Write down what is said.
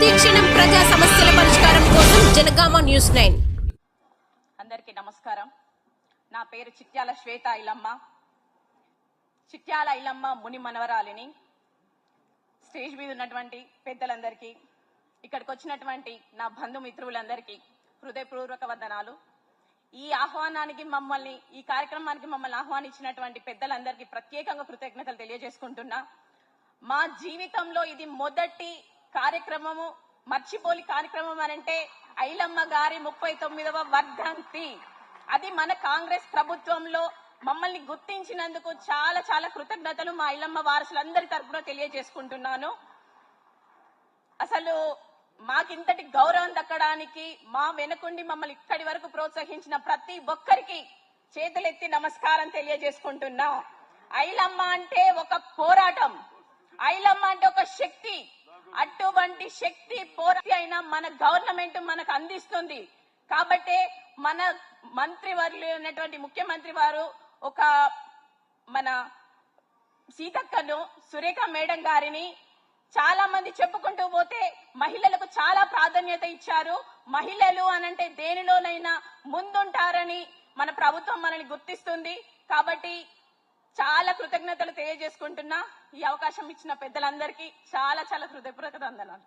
ప్రతిక్షణం ప్రజా సమస్యల పరిష్కారం కోసం జనగామ న్యూస్ నైన్. అందరికీ నమస్కారం. నా పేరు చిట్యాల శ్వేత ఐలమ్మ చిట్యాల ఐలమ్మ ముని మనవరాలిని. స్టేజ్ మీద ఉన్నటువంటి పెద్దలందరికీ ఇక్కడికి వచ్చినటువంటి నా బంధుమిత్రులందరికీ హృదయపూర్వక వందనాలు. ఈ ఆహ్వానానికి మమ్మల్ని ఈ కార్యక్రమానికి మమ్మల్ని ఆహ్వానించినటువంటి పెద్దలందరికీ ప్రత్యేకంగా కృతజ్ఞతలు తెలియజేసుకుంటున్నా. మా జీవితంలో ఇది మొదటి కార్యక్రమము మర్చిపోలి కార్యక్రమం అనంటే ఐలమ్మ గారి ముప్పై తొమ్మిదవ వర్ధంతి. అది మన కాంగ్రెస్ ప్రభుత్వంలో మమ్మల్ని గుర్తించినందుకు చాలా చాలా కృతజ్ఞతలు మా ఐలమ్మ వారసులందరి తరఫున తెలియజేసుకుంటున్నాను. అసలు మాకింతటి గౌరవం దక్కడానికి మా వెనుకుండి మమ్మల్ని ఇక్కడి వరకు ప్రోత్సహించిన ప్రతి ఒక్కరికి చేతులెత్తి నమస్కారం తెలియజేసుకుంటున్నా. ఐలమ్మ అంటే ఒక పోరాటం. ఐలమ్మ అంటే ఒక శక్తి. అటువంటి శక్తి పోరాటి అయిన మన గవర్నమెంట్ మనకు అందిస్తుంది. కాబట్టి మన మంత్రి వారిలో ఉన్నటువంటి ముఖ్యమంత్రి వారు ఒక మన సీతక్కను సురేఖ మేడం గారిని చాలా మంది చెప్పుకుంటూ పోతే మహిళలకు చాలా ప్రాధాన్యత ఇచ్చారు. మహిళలు అనంటే దేనిలోనైనా ముందుంటారని మన ప్రభుత్వం మనల్ని గుర్తిస్తుంది. కాబట్టి చాలా కృతజ్ఞతలు తెలియజేసుకుంటున్నా ఈ అవకాశం ఇచ్చిన పెద్దలందరికీ చాలా చాలా హృదయపూర్వక వందనాలు.